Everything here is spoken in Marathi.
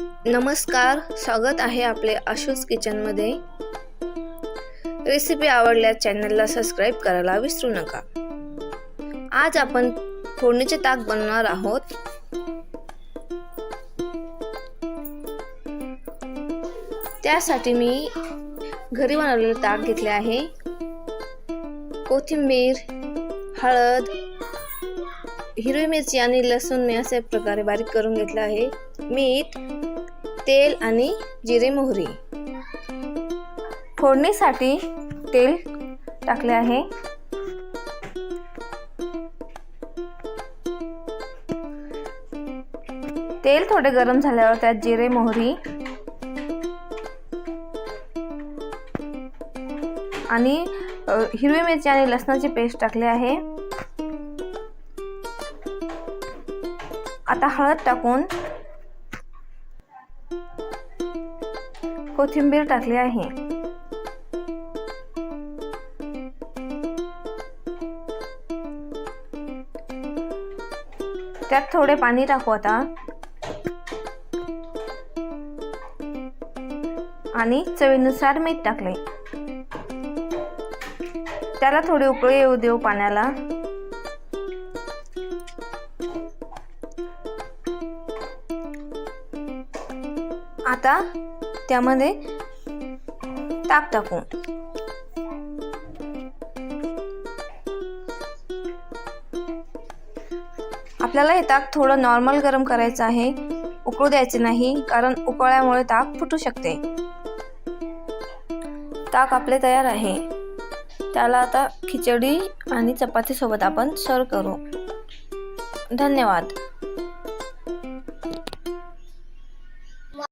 नमस्कार स्वागत आहे आपले आशूस किचनमध्ये रेसिपी आवडल्यास चॅनलला सबस्क्राईब करायला विसरू नका. आज आपण फोडणीचे ताक बनवणार आहोत. त्यासाठी मी घरी बनवलेले ताक घेतले आहे. कोथिंबीर हळद हिरवी मिरची आणि लसूण मी अशा प्रकारे बारीक करून घेतलं आहे. मीठ तेल आणि जिरे मोहरी. फोडणीसाठी तेल टाकले आहे. तेल थोडे गरम झाल्यावर त्यात जिरे मोहरी आणि हिरवी मिरची आणि लसणाची पेस्ट टाकली आहे. आता हळद टाकून कोथिंबीर टाकली आहे. त्यात थोडे पाणी टाकू आता. आणि चवीनुसार मीठ टाकले. त्याला थोडी उकळी येऊ देऊ पाण्याला. आता त्यामध्ये ताक टाकू. आपल्याला हे ताक थोडं नॉर्मल गरम करायचं आहे. उकळू द्यायचे नाही कारण उकळल्यामुळे ताक फुटू शकते. ताक आपले तयार आहे. त्याला आता खिचडी आणि चपातीसोबत आपण सर्व करू. धन्यवाद.